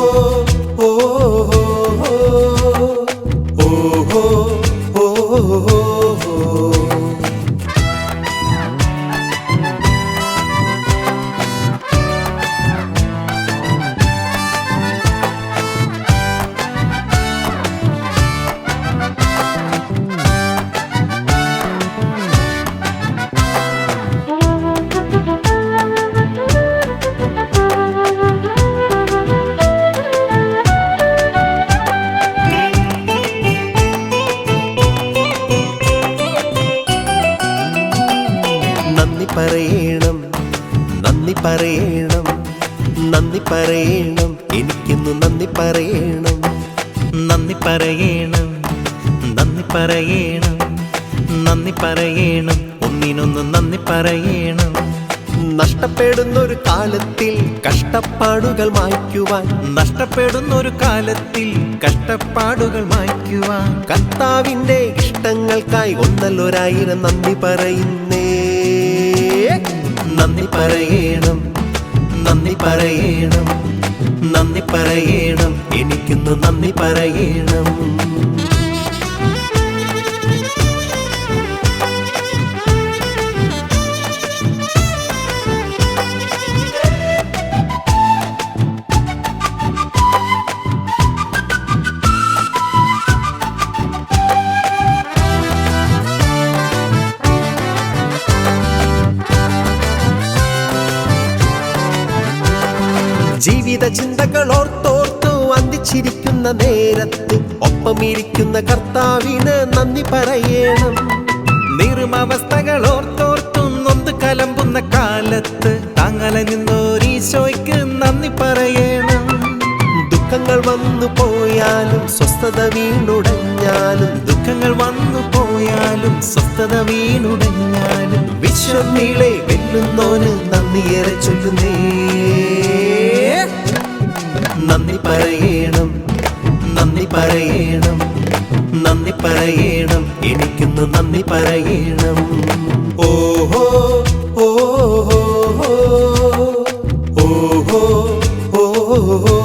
Oh. പറയണം. നന്ദി പറയണം. നന്ദി പറയണം. എനിക്കിന്ന് നന്ദി പറയണം. നന്ദി പറയണം. നന്ദി പറയണം. നന്ദി പറയണം. ഒന്നിനൊന്ന് നന്ദി പറയണം. നഷ്ടപ്പെടുന്ന ഒരു കാലത്തിൽ കഷ്ടപ്പാടുകൾ മായ്ക്കുവാൻ നഷ്ടപ്പെടുന്ന ഒരു കാലത്തിൽ കഷ്ടപ്പാടുകൾ മായ്ക്കുവാൻ കർത്താവിന്റെ ഇഷ്ടങ്ങൾക്കായി ഒന്നല്ലൊരായിരം നന്ദി പറയുന്നേ. നന്ദി പറയണം നന്ദി പറയണം നന്ദി പറയണം. എനിക്കിന്ന് നന്ദി പറയണം. ജീവിത ചിന്തകൾ ഓർത്തോർത്തു അന്തിച്ചിരിക്കുന്ന നേരത്ത് ഒപ്പമിരിക്കുന്ന കർത്താവിന് നന്ദി പറയണം. നിർമവസ്ഥകൾ ഓർത്തോർത്തും നൊന്ത് കലമ്പുന്ന കാലത്ത് താങ്കളെ നിന്നോരീശോയ്ക്ക് നന്ദി പറയണം. ദുഃഖങ്ങൾ വന്നു പോയാലും സ്വസ്ഥത വീണുടഞ്ഞാലും ദുഃഖങ്ങൾ വന്നു പോയാലും സ്വസ്ഥത വീണുടഞ്ഞാലും വിശ്വം നീളെ വെല്ലുന്നോന് നന്ദിയേറെ ചൊല്ലുന്നേ. പറയണം. നന്ദി പറയണം. നന്ദി പറയണം. എനിക്കൊന്ന് നന്ദി പറയണം. ഓഹോ ഓഹോ ഓഹോ ഓഹോ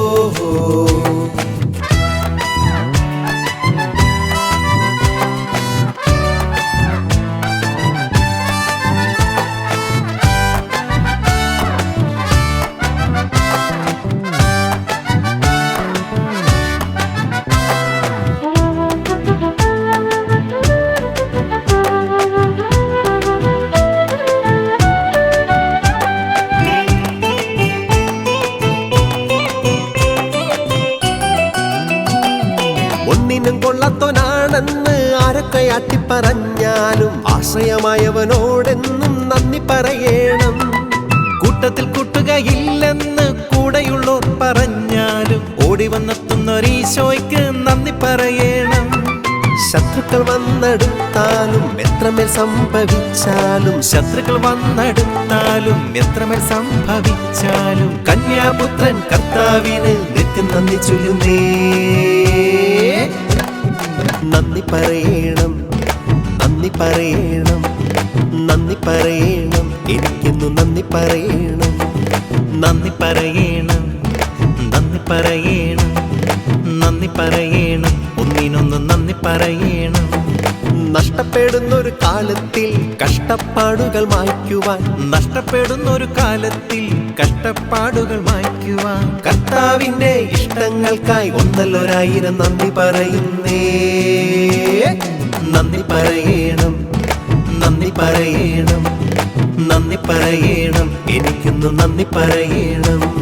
ആരൊക്കെ പറഞ്ഞാലും ആശ്രയമായവനോടെന്നും നന്ദി പറയണം. കൂട്ടത്തിൽ കൂട്ടുകയില്ലെന്ന് കൂടെയുള്ളോർ പറഞ്ഞാലും ഓടി വന്നെത്തുന്നൊരീശോയ്ക്ക് നന്ദി പറയണം. ശത്രുക്കൾ വന്നെടുത്താലും എത്രമേൽ സംഭവിച്ചാലും ശത്രുക്കൾ വന്നെടുത്താലും എത്രമേൽ സംഭവിച്ചാലും കന്യാപുത്രൻ കർത്താവിന് നിത്യം നന്ദി ചൊല്ലുന്നേ. നന്ദി പറയണം നന്ദി പറയണം നന്ദി പറയണം എനിക്കെന്നു നന്ദി പറയണം നന്ദി പറയണം നന്ദി പറയണം നന്ദി പറയണം ഒന്നിനൊന്ന് നന്ദി പറയണം. നഷ്ടപ്പെടുന്ന ഒരു കാലത്തിൽ കഷ്ടപ്പാടുകൾ മായ്ക്കുവാൻ നഷ്ടപ്പെടുന്ന ഒരു കാലത്തിൽ കഷ്ടപ്പാടുകൾ മായ്ക്കുവാൻ കർത്താവിന്റെ ഇഷ്ടങ്ങൾക്കായി ഒന്നല്ലൊരായിരം നന്ദി പറയുന്നേ. നന്ദി പറയണം നന്ദി പറയണം നന്ദി പറയണം. എനിക്കൊന്ന് നന്ദി പറയണം.